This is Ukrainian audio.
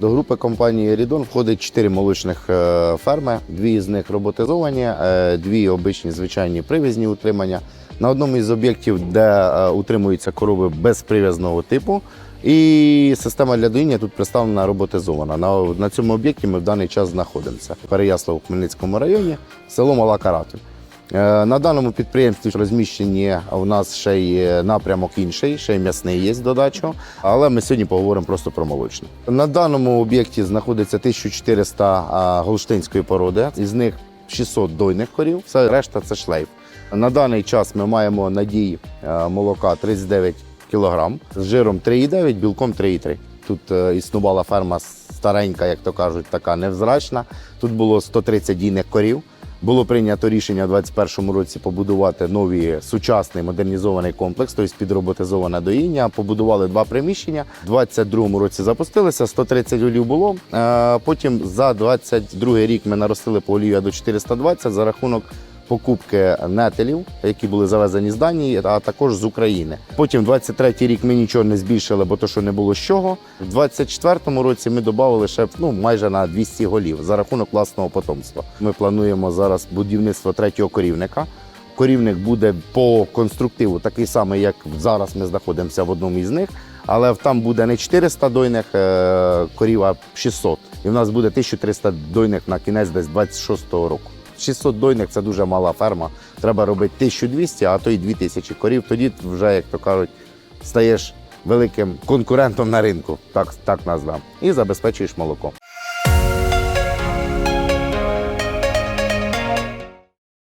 До групи компанії Рідон входить чотири молочних е, ферми. Дві з них роботизовані, е, дві обичні звичайні привізні утримання. На одному із об'єктів, де е, утримуються корови без прив'язного типу. І система для доїння тут представлена роботизована. На, на цьому об'єкті ми в даний час знаходимося. Переяслав у Хмельницькому районі, село Мала Каратуль. Е, На даному підприємстві розміщені у нас ще й напрямок інший, ще й м'ясний є додачу. Але ми сьогодні поговоримо просто про молочне. На даному об'єкті знаходиться 1400 а, голштинської породи, із них 600 дойних корів, все решта це шлейф. На даний час ми маємо надій е, молока 39 кг з жиром 3,9, білком 3,3. Тут е, існувала ферма старенька, як то кажуть, така невзрачна. Тут було 130 дійних корів. Було прийнято рішення у 2021 році побудувати новий сучасний модернізований комплекс, тобто підроботизоване доїння. Побудували два приміщення. У 2022 році запустилися, 130 голів було. Е, Потім за 2022 рік ми наростили поголів'я до 420 за рахунок покупки нетелів, які були завезені з Данії, а також з України. Потім 23-й рік ми нічого не збільшили, бо то, що не було з чого. В 24-му році ми додали ще ну, майже на 200 голів за рахунок власного потомства. Ми плануємо зараз будівництво третього корівника. Корівник буде по конструктиву такий самий, як зараз ми знаходимося в одному із них. Але там буде не 400 дойних е, корів, а 600. І в нас буде 1300 дойних на кінець десь 26-го року. 600 дойних це дуже мала ферма. Треба робити 1200, а то й 2000 корів. Тоді вже, як то кажуть, стаєш великим конкурентом на ринку, так, так назвемо, і забезпечуєш молоком.